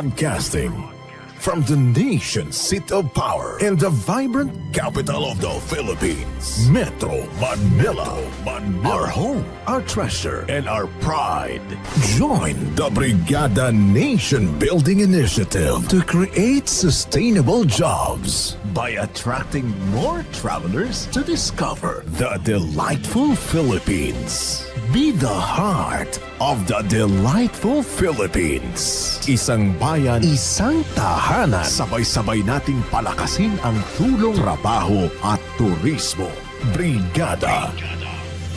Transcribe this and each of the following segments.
Broadcasting from the nation's seat of power and the vibrant capital of the Philippines, Metro Manila. Manila. Our home, our treasure, and our pride. Join the Brigada Nation Building Initiative to create sustainable jobs by attracting more travelers to discover the delightful Philippines. Be the heart of the delightful Philippines. Isang bayan, isang tahanan. Sabay-sabay nating palakasin ang tulong, trabaho at turismo. Brigada.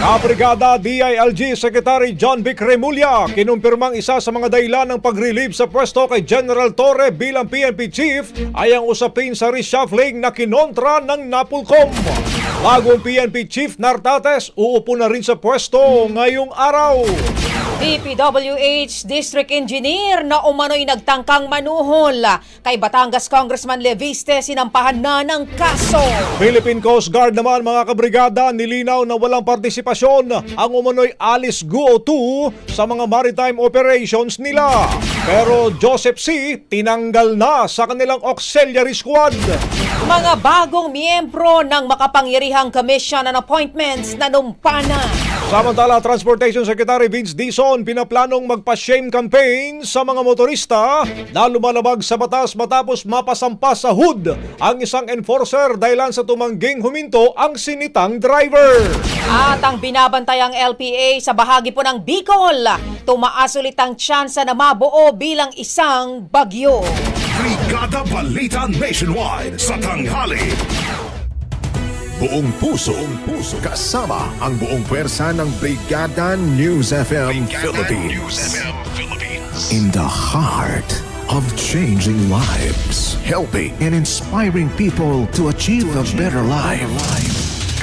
Kabrigada DILG Secretary John Vic Remulla kinumpirmang isa sa mga dahilan ng pag-relieve sa pwesto kay General Torre bilang PNP Chief ay ang usapin sa reshuffling na kinontra ng Napolcom. Bagong PNP Chief Nartates uupo na rin sa pwesto ngayong araw. DPWH District Engineer na umano'y nagtangkang manuhol kay Batangas Congressman Leviste sinampahan na ng kaso. Philippine Coast Guard naman mga kabrigada nilinaw na walang partisipasyon ang umano'y Alice Guo 2 sa mga maritime operations nila. Pero Joseph C. tinanggal na sa kanilang auxiliary squad. Mga bagong miyembro ng makapangyarihang commission on appointments na numpana. Samantala, Transportation Secretary Vince Dizon pinaplanong magpa-shame campaign sa mga motorista na lumalabag sa batas matapos mapasampa sa hood ang isang enforcer dahilan sa tumangging huminto ang sinitang driver. At ang binabantayang LPA sa bahagi po ng Bicol, tumaas ulit ang tsansa na mabuo bilang isang bagyo. Brigada Balita Nationwide sa tanghali. Buong puso, buong puso, kasama ang buong pwersa ng Brigada News FM Philippines. In the heart of changing lives, helping and inspiring people to achieve a better life.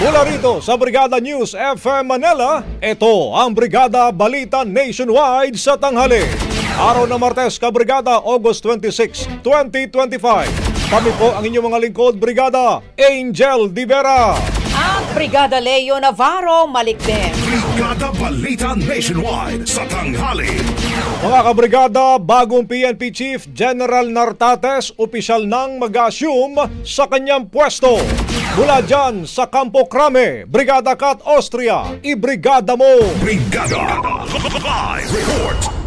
Mula rito sa Brigada News FM Manila, ito ang Brigada Balita Nationwide sa tanghali. Araw ng Martes, Kabrigada, August 26, 2025. Kami po ang inyong mga lingkod, Brigada Angel Divera. At Brigada Leo Navarro Malikden. Brigada Balita Nationwide sa tanghali. Mga kabrigada, bagong PNP Chief General Nartates opisyal nang mag-assume sa kanyang pwesto. Mula dyan sa Campo Crame, Brigada Kat Austria, ibrigada mo! Brigada Live Report.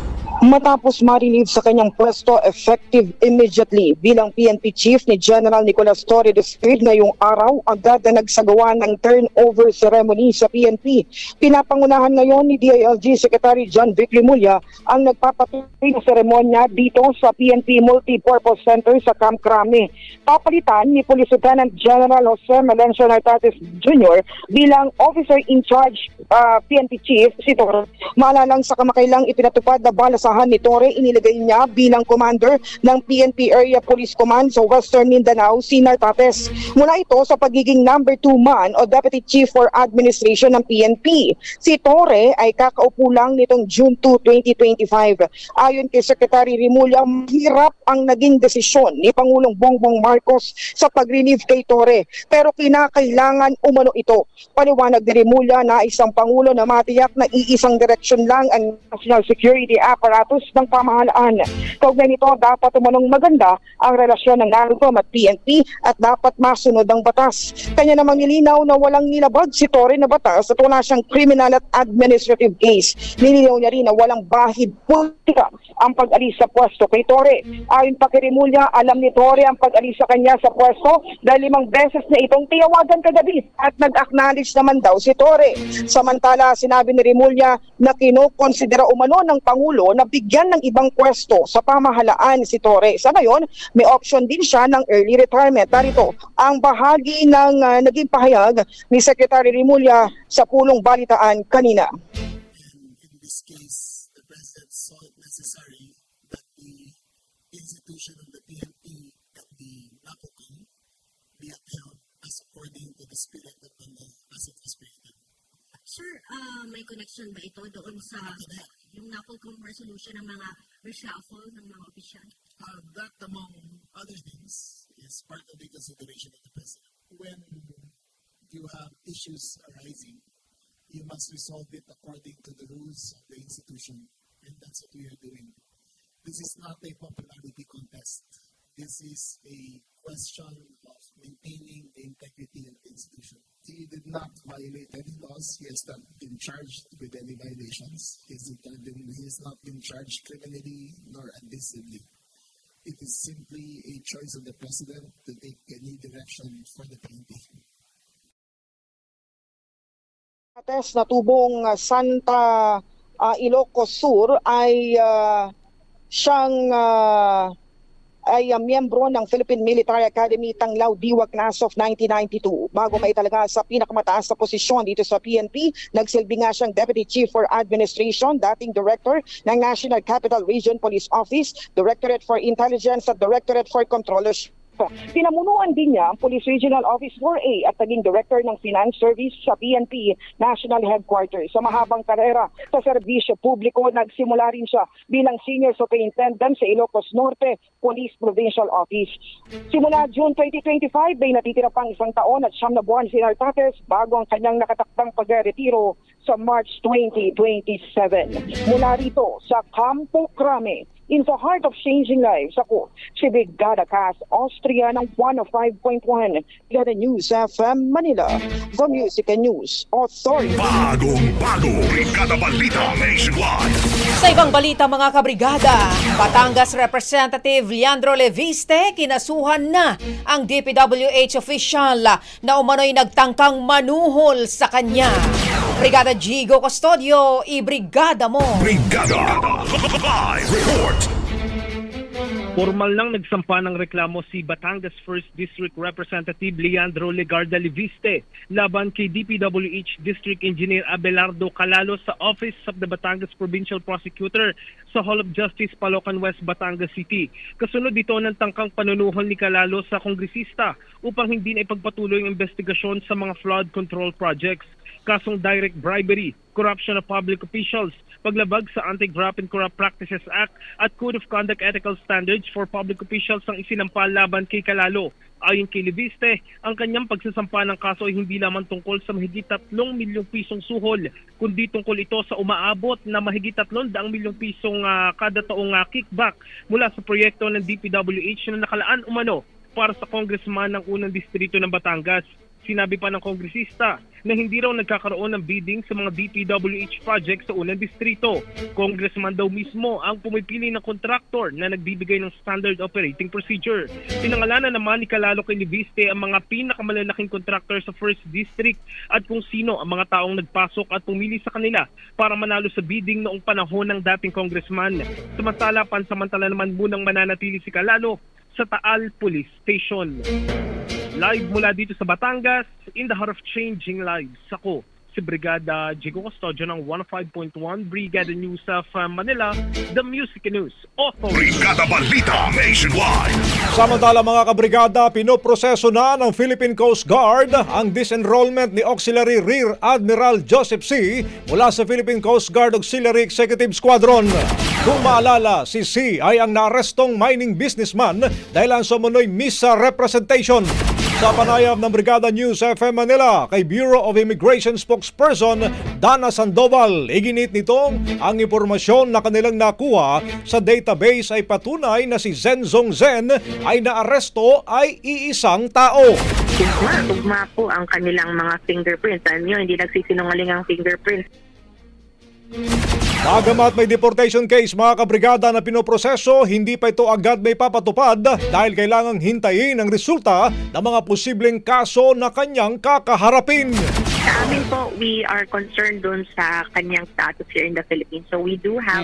Matapos ma-relieve sa kanyang pwesto effective immediately bilang PNP chief ni General Nicolas Torre III ngayong araw agad na nagsagawa ng turnover ceremony sa PNP. Pinapangunahan ngayon ni DILG Secretary John Vic Rimulya ang nagpapatuloy na seremonya dito sa PNP Multipurpose Center sa Camp Crame. Papalitan ni Police Lieutenant General Jose Melencio Nartates Jr. bilang officer in charge ah, PNP chief si Torre. Maalalang sa kamakailang ipinatupad na balasahan ni Torre, inilagay niya bilang commander ng PNP Area Police Command sa Western Mindanao, si Nartates. Mula ito sa pagiging number 2 man o Deputy Chief for Administration ng PNP. Si Torre ay kakaupo lang nitong June 2, 2025. Ayon kay Secretary Rimulya, mahirap ang naging desisyon ni Pangulong Bongbong Marcos sa pag-relieve kay Torre. Pero kinakailangan umano ito. Paliwanag ni Rimulya na isang Pangulo na matiyak na iisang direksyon lang ang national security apparatus ng pamahalaan. Kaugnay nito, dapat umanong maganda ang relasyon ng NARCOM at PNP at dapat masunod ang batas. Kanya namang nilinaw na walang nilabag si Torre na batas at wala siyang criminal at administrative case. Nilinaw niya rin na walang bahid politika ang pag-alis sa pwesto kay Torre. Ayon pa kay Rimulya, alam ni Torre ang pag-alis sa kanya sa pwesto dahil limang beses na itong tiyawagan kagabi at nag-acknowledge naman daw si Torre. Samantala, sinabi ni Rimulya na kinokonsidera umano ng Pangulo na bigyan ng ibang pwesto sa pamahalaan si Torre. Sa ngayon, may option din siya ng early retirement. Narito ang bahagi ng ah, naging pahayag ni Secretary Rimulya sa pulong balitaan kanina. In this case, the President saw it necessary that the institution of the PNP and the NAPOCOM be upheld as according to the spirit of the law as it was created. Sir, ah, may connection ba ito doon sa yung NAPOLCOM resolution ng mga reshuffle ng mga opisyal? Uh, that, among other things, is part of the consideration of the President. When you have issues arising, you must resolve it according to the rules of the institution, and that's what we are doing. This is not a popularity contest. This is a question of maintaining the integrity of the institution. He did not violate any laws. He has not been charged with any violations. He has not been, he not been charged criminally nor admissively. It is simply a choice of the president to take any direction for the PNP. Test na tubong uh, Santa uh, Ilocos Sur ay uh, siyang uh, ay uh, miyembro ng Philippine Military Academy Tanglaw Diwag Class of 1992. Bago maitalaga sa pinakamataas na posisyon dito sa PNP, nagsilbi nga siyang Deputy Chief for Administration, dating Director ng National Capital Region Police Office, Directorate for Intelligence at Directorate for Controllership. Pinamunuan din niya ang Police Regional Office 4A at naging Director ng Finance Service sa PNP National Headquarters. Sa mahabang karera sa serbisyo publiko, nagsimula rin siya bilang Senior Superintendent sa Ilocos Norte Police Provincial Office. Simula June 2025, may natitira pang isang taon at siyam na buwan si Nartates bago ang kanyang nakatakdang pagretiro sa March 2027. Mula rito sa Campo Crame, in the heart of changing lives. Ako, si Brigada Cass, Austria ng 105.1. Brigada News FM Manila, The Music and News Authority. Bagong bago, Brigada Balita Nationwide. Sa ibang balita mga kabrigada, Batangas Representative Leandro Leviste kinasuhan na ang DPWH official na umano'y nagtangkang manuhol sa kanya. Brigada Gigo Custodio, ibrigada mo. Brigada Live Report. Formal nang nagsampa ng reklamo si Batangas 1st District Representative Leandro Legarda Liviste laban kay DPWH District Engineer Abelardo Calalo sa Office of the Batangas Provincial Prosecutor sa Hall of Justice Palocan West, Batangas City. Kasunod dito ng tangkang panunuhol ni Calalo sa kongresista upang hindi na ipagpatuloy ang investigasyon sa mga flood control projects kasong direct bribery, corruption of public officials, paglabag sa Anti-Graft and Corrupt Practices Act at Code of Conduct Ethical Standards for Public Officials ang isinampal laban kay Kalalo. Ayon kay Leviste, ang kanyang pagsasampa ng kaso ay hindi lamang tungkol sa mahigit 3 milyong pisong suhol, kundi tungkol ito sa umaabot na mahigit 300 milyong pisong ah, kada taong ah, kickback mula sa proyekto ng DPWH na nakalaan umano para sa congressman ng unang distrito ng Batangas. Sinabi pa ng kongresista na hindi raw nagkakaroon ng bidding sa mga DPWH projects sa unang distrito. Congressman daw mismo ang pumipili ng kontraktor na nagbibigay ng standard operating procedure. Pinangalanan naman ni Kalalo kay Viste ang mga pinakamalalaking kontraktor sa first district at kung sino ang mga taong nagpasok at pumili sa kanila para manalo sa bidding noong panahon ng dating congressman. Samantala, pansamantala naman munang mananatili si Kalalo sa Taal Police Station. Live mula dito sa Batangas, in the heart of changing lives. Ako, si Brigada Jigo Custodio ng 105.1 Brigada News of uh, Manila, the Music News Authority. Brigada Balita Nationwide. Samantala mga kabrigada, pinoproseso na ng Philippine Coast Guard ang disenrollment ni Auxiliary Rear Admiral Joseph C. mula sa Philippine Coast Guard Auxiliary Executive Squadron. Kung maalala, si C ay ang naarestong mining businessman dahil ang sumunoy misa representation. Sa panayam ng Brigada News FM Manila kay Bureau of Immigration spokesperson Dana Sandoval, iginit nitong ang impormasyon na kanilang nakuha sa database ay patunay na si Zenzong Zen ay naaresto ay iisang tao. Tugma, po ang kanilang mga fingerprints. Alam nyo, hindi nagsisinungaling ang fingerprints. Bagamat may deportation case mga kabrigada na pinoproseso, hindi pa ito agad may papatupad dahil kailangang hintayin ang resulta ng mga posibleng kaso na kanyang kakaharapin. Sa amin po, we are concerned dun sa kanyang status here in the Philippines. So we do have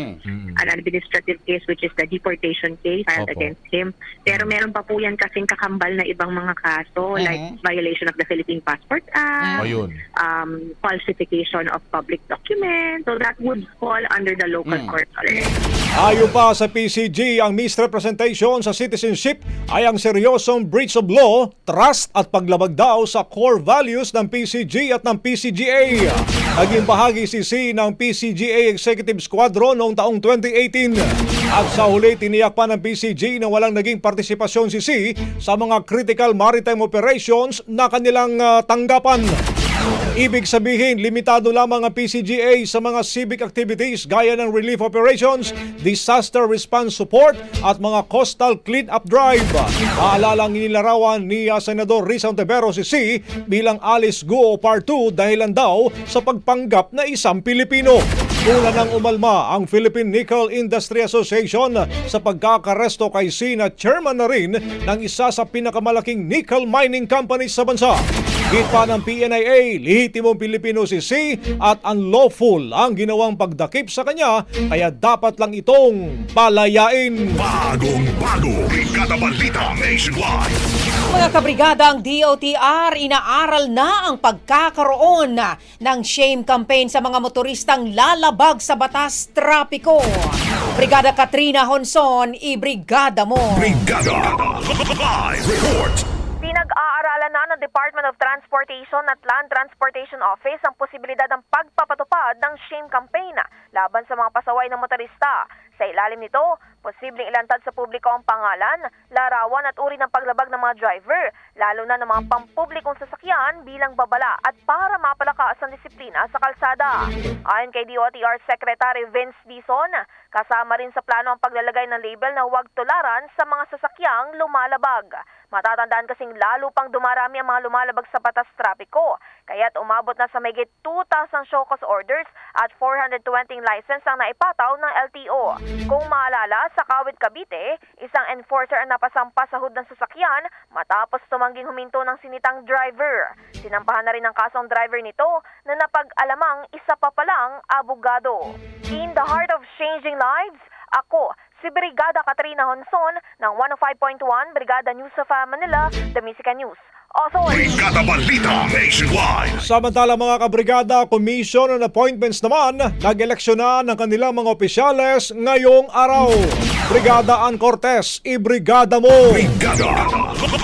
an administrative case which is the deportation case filed Opo. against him. Pero meron pa po yan kasing kakambal na ibang mga kaso like violation of the Philippine Passport Act, Ayun. um, falsification of public documents. So that would fall under the local court already. Ayon pa sa PCG, ang misrepresentation sa citizenship ay ang seryosong breach of law, trust at paglabag daw sa core values ng PCG at ng PCGA. Naging bahagi si C ng PCGA Executive Squadron noong taong 2018. At sa huli, tiniyak pa ng PCG na walang naging partisipasyon si C sa mga critical maritime operations na kanilang ah, tanggapan. Ibig sabihin, limitado lamang ang PCGA sa mga civic activities gaya ng relief operations, disaster response support at mga coastal clean-up drive. Maalalang inilarawan ni ah, Senador Rizal Tevero si C bilang Alice Guo Part 2 dahilan daw sa pagpanggap na isang Pilipino. Una nang umalma ang Philippine Nickel Industry Association sa pagkakaresto kay C na chairman na rin ng isa sa pinakamalaking nickel mining companies sa bansa. Git pa ng PNIA, lihitimong Pilipino si C at unlawful ang ginawang pagdakip sa kanya kaya dapat lang itong palayain. Bagong bago. Brigada Balita Nationwide. Mga kabrigada, ang DOTR inaaral na ang pagkakaroon na ng shame campaign sa mga motoristang lalabag sa batas trapiko. Brigada Katrina Honson, ibrigada mo. Brigada. Live report. Pinag-aaralan na ng Department of Transportation at Land Transportation Office ang posibilidad ng pagpapatupad ng shame campaign laban sa mga pasaway ng motorista. Sa ilalim nito, posibleng ilantad sa publiko ang pangalan, larawan at uri ng paglabag ng mga driver, lalo na ng mga pampublikong sasakyan bilang babala at para mapalakas ang disiplina sa kalsada. Ayon kay DOTR Secretary Vince Dizon, kasama rin sa plano ang paglalagay ng label na huwag tularan sa mga sasakyang lumalabag. Matatandaan kasing lalo pang dumarami ang mga lumalabag sa batas trapiko, kaya't umabot na sa mayigit 2,000 show cause orders at 420 license ang naipataw ng LTO. Kung maalala, sa Kawit Cavite, isang enforcer ang napasampa sa hood ng sasakyan matapos tumangging huminto ng sinitang driver. Sinampahan na rin ang kasong driver nito na napag-alamang isa pa palang abogado. In the heart of changing lives, ako, si Brigada Katrina Honson ng 105.1 Brigada News of Manila, The Musica News. Authority. Brigada Balita Nationwide. Samantala mga kabrigada, commission on appointments naman, nag-eleksyon na ng kanilang mga opisyales ngayong araw. Brigada Ann Cortez, ibrigada mo! Brigada.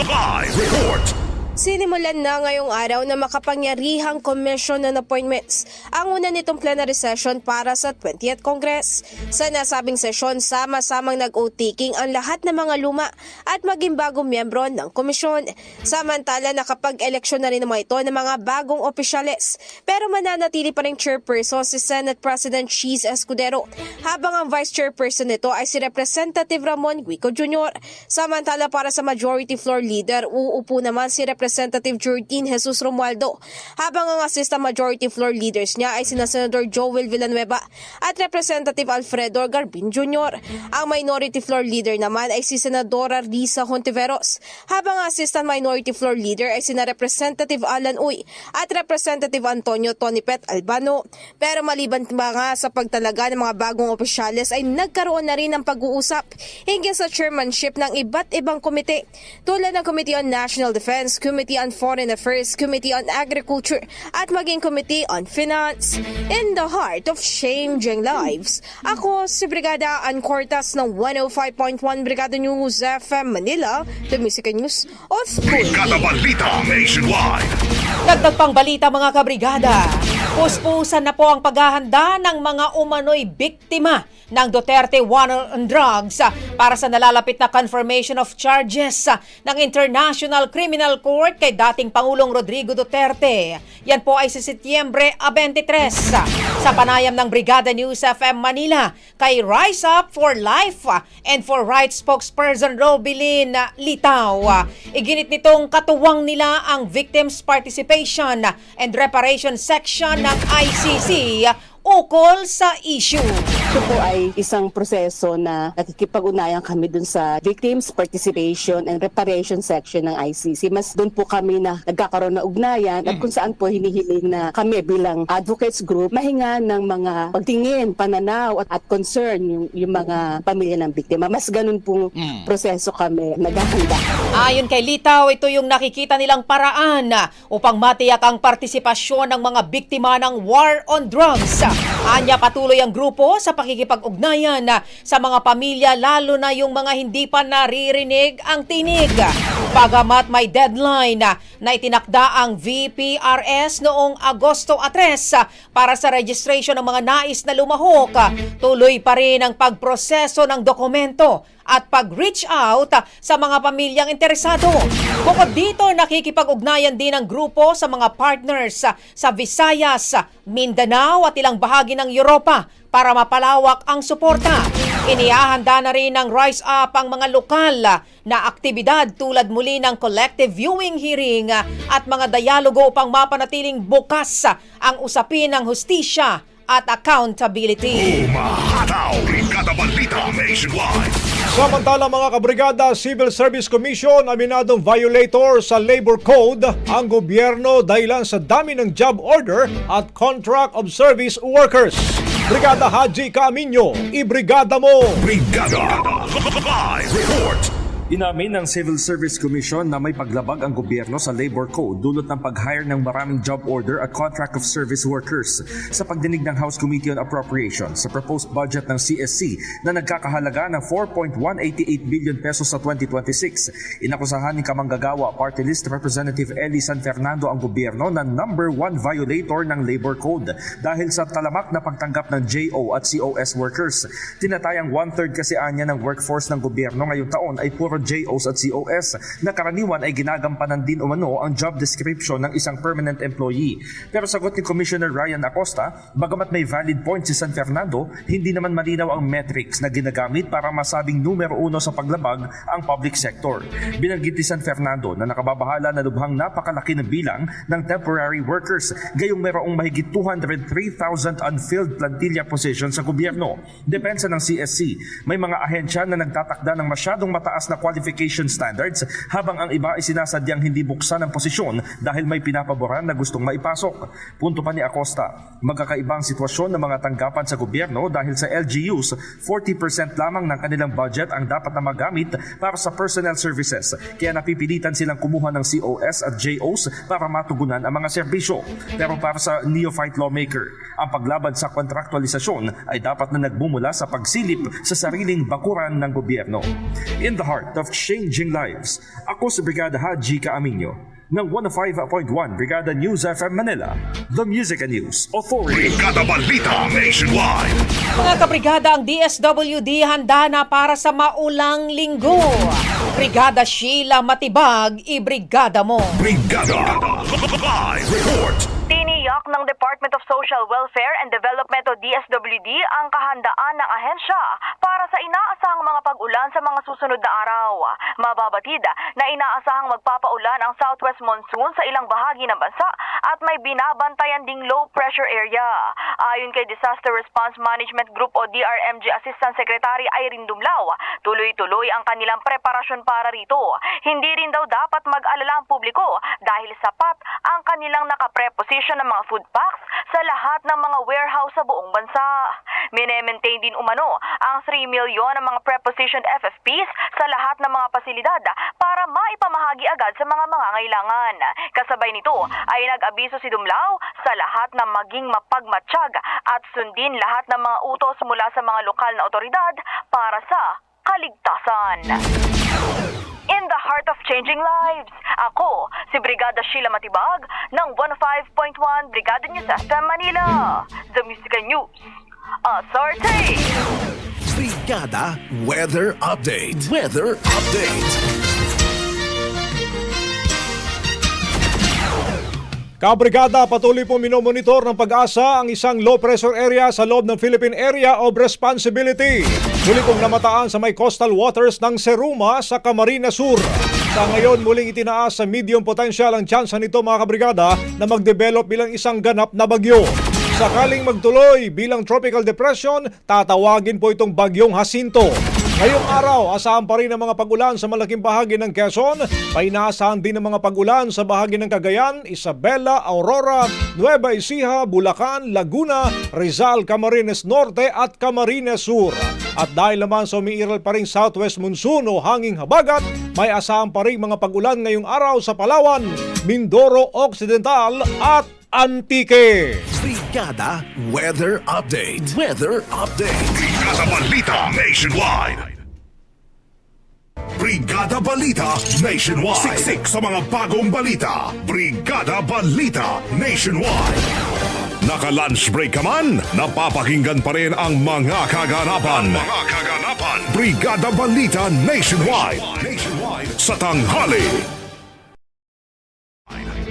Live report. Sinimulan na ngayong araw na makapangyarihang commission on appointments ang una nitong plenary session para sa 20th Congress. Sa nasabing sesyon, sama-samang nag-o-taking ang lahat ng mga luma at maging bagong miyembro ng komisyon. Samantala, nakapag-eleksyon na rin naman ito ng mga bagong opisyales. Pero mananatili pa rin chairperson si Senate President Cheese Escudero habang ang vice chairperson nito ay si Representative Ramon Guico Jr. Samantala para sa majority floor leader, uupo naman si Representative Representative Jordan Jesus Romualdo, habang ang Assistant Majority Floor Leaders niya ay sina Senador Joel Villanueva at Representative Alfredo Garbin Jr. Ang Minority Floor Leader naman ay si Senadora Risa Hontiveros, habang ang Assistant Minority Floor Leader ay sina Representative Alan Uy at Representative Antonio Tonipet Albano. Pero maliban pa nga sa pagtalaga ng mga bagong opisyales ay nagkaroon na rin ng pag-uusap hinggil sa chairmanship ng iba't ibang komite tulad ng Committee on National Defense, Committee on Foreign Affairs, Committee on Agriculture at maging Committee on Finance. In the heart of changing lives, ako si Brigada Ann Cortas ng 105.1 Brigada News FM Manila, the Music News Authority. Brigada Balita Nationwide. Dagdag pang balita mga kabrigada. Puspusan na po ang paghahanda ng mga umano'y biktima ng Duterte War on Drugs para sa nalalapit na confirmation of charges ng International Criminal Court kay dating Pangulong Rodrigo Duterte. Yan po ay sa Setyembre ah, 23 ah, sa panayam ng Brigada News FM Manila kay Rise Up for Life and for Rights spokesperson Robilin Litaw. Iginit nitong katuwang nila ang Victims Participation and Reparation Section ng ICC ukol sa issue. Ito po ay isang proseso na nakikipag-unayan kami dun sa Victims Participation and Reparation Section ng ICC. Mas dun po kami na nagkakaroon ng ugnayan at kung saan po hinihiling na kami bilang advocates group mahinga ng mga pagtingin, pananaw at, at concern yung, yung mga pamilya ng biktima. Mas ganun pong proseso kami naghahanda. Ayon kay Litaw, ito yung nakikita nilang paraan upang matiyak ang partisipasyon ng mga biktima ng war on drugs. Anya patuloy ang grupo sa pakikipag-ugnayan ah, sa mga pamilya lalo na yung mga hindi pa naririnig ang tinig. Bagamat may deadline ah, na itinakda ang VPRS noong Agosto 3 ah, para sa registration ng mga nais na lumahok, ah, tuloy pa rin ang pagproseso ng dokumento at pag-reach out sa mga pamilyang interesado. Bukod dito, nakikipag-ugnayan din ang grupo sa mga partners sa Visayas, Mindanao at ilang bahagi ng Europa para mapalawak ang suporta. Inihahanda na rin ng Rise Up ang mga lokal na aktibidad tulad muli ng collective viewing hearing at mga dialogo upang mapanatiling bukas ang usapin ng hustisya at accountability. Umahataw. Brigada Balita Nationwide. Samantala mga kabrigada, Civil Service Commission aminadong violator sa Labor Code ang gobyerno dahilan sa dami ng job order at contract of service workers. Brigada Haji Caminyo, ibrigada mo! Brigada. Live report. Inamin ng Civil Service Commission na may paglabag ang gobyerno sa labor code dulot ng pag-hire ng maraming job order at contract of service workers sa pagdinig ng House Committee on Appropriations sa proposed budget ng CSC na nagkakahalaga ng 4.188 billion pesos sa 2026. Inakusahan ni Kamanggagawa Party List Representative Eli San Fernando ang gobyerno na number one violator ng labor code dahil sa talamak na pagtanggap ng JO at COS workers. Tinatayang one-third kasi anya ng workforce ng gobyerno ngayong taon ay puro JOs at COS na karaniwan ay ginagampanan din umano ang job description ng isang permanent employee. Pero sagot ni Commissioner Ryan Acosta, bagamat may valid point si San Fernando, hindi naman malinaw ang metrics na ginagamit para masabing numero uno sa paglabag ang public sector. Binanggit ni San Fernando na nakababahala na lubhang napakalaki na bilang ng temporary workers, gayong merong mahigit 203,000 unfilled plantilla positions sa gobyerno. Depensa ng CSC, may mga ahensya na nagtatakda ng masyadong mataas na qualification standards habang ang iba ay sinasadyang hindi buksan ang posisyon dahil may pinapaboran na gustong maipasok. Punto pa ni Acosta, magkakaibang sitwasyon ng mga tanggapan sa gobyerno dahil sa LGUs, 40% lamang ng kanilang budget ang dapat na magamit para sa personnel services kaya napipilitan silang kumuha ng COS at JOs para matugunan ang mga serbisyo. Pero para sa neophyte lawmaker, ang paglaban sa kontraktualisasyon ay dapat na nagmumula sa pagsilip sa sariling bakuran ng gobyerno. In the heart of changing lives, ako si Brigada Haji Kaaminyo ng 105.1 Brigada News FM Manila, The Music and News Authority. Brigada Balita Nationwide. Mga kabrigada, ang DSWD handa na para sa maulang linggo. Brigada Sheila Matibag, ibrigada mo. Brigada. Live report. Tiniyak ng Department of Social Welfare and Development o DSWD ang kahandaan ng ahensya para sa inaasahang mga pag-ulan sa mga susunod na araw. Mababatid na inaasahang magpapaulan ang southwest monsoon sa ilang bahagi ng bansa at may binabantayan ding low pressure area. Ayon kay Disaster Response Management Group o DRMG Assistant Secretary Irene Dumlao, tuloy-tuloy ang kanilang preparasyon para rito. Hindi rin daw dapat mag-alala ang publiko dahil sapat ang kanilang nakapreposition ng mga food packs sa lahat ng mga warehouse sa buong bansa. Minemaintain din umano ang 3 milyon ng mga prepositioned FFPs sa lahat ng mga pasilidad para maipamahagi agad sa mga mangangailangan. Kasabay nito ay nag-abiso si Dumlao sa lahat na maging mapagmatsyag at sundin lahat ng mga utos mula sa mga lokal na otoridad para sa kaligtasan. In the heart of changing lives, ako si Brigada Sheila Matibag ng 15.1 Brigada News FM Manila. The Musical News. Authority! Brigada Weather Update. Weather Update. Kabrigada patuloy po minomonitor ng pag-asa ang isang low pressure area sa loob ng Philippine Area of Responsibility. Muli pong namataan sa may coastal waters ng Seruma sa Camarines Sur. Sa ngayon muling itinaas sa medium potential ang tsansa nito mga kabrigada na mag-develop bilang isang ganap na bagyo. Sakaling magtuloy bilang tropical depression, tatawagin po itong bagyong Jacinto. Ngayong araw, asahan pa rin ang mga pag-ulan sa malaking bahagi ng Quezon. Painaasahan din ang mga pag-ulan sa bahagi ng Cagayan, Isabela, Aurora, Nueva Ecija, Bulacan, Laguna, Rizal, Camarines Norte at Camarines Sur. At dahil naman sa umiiral pa rin southwest monsoon o hanging habagat, may asahan pa rin mga pag-ulan ngayong araw sa Palawan, Mindoro Occidental at Antique. Brigada Weather Update. Weather Update. Brigada Balita Nationwide. Brigada Balita Nationwide. Siksik sa mga bagong balita. Brigada Balita Nationwide. Naka-lunch break ka man, napapakinggan pa rin ang mga kaganapan. mga kaganapan. Brigada Balita Nationwide. Nationwide. Sa tanghali.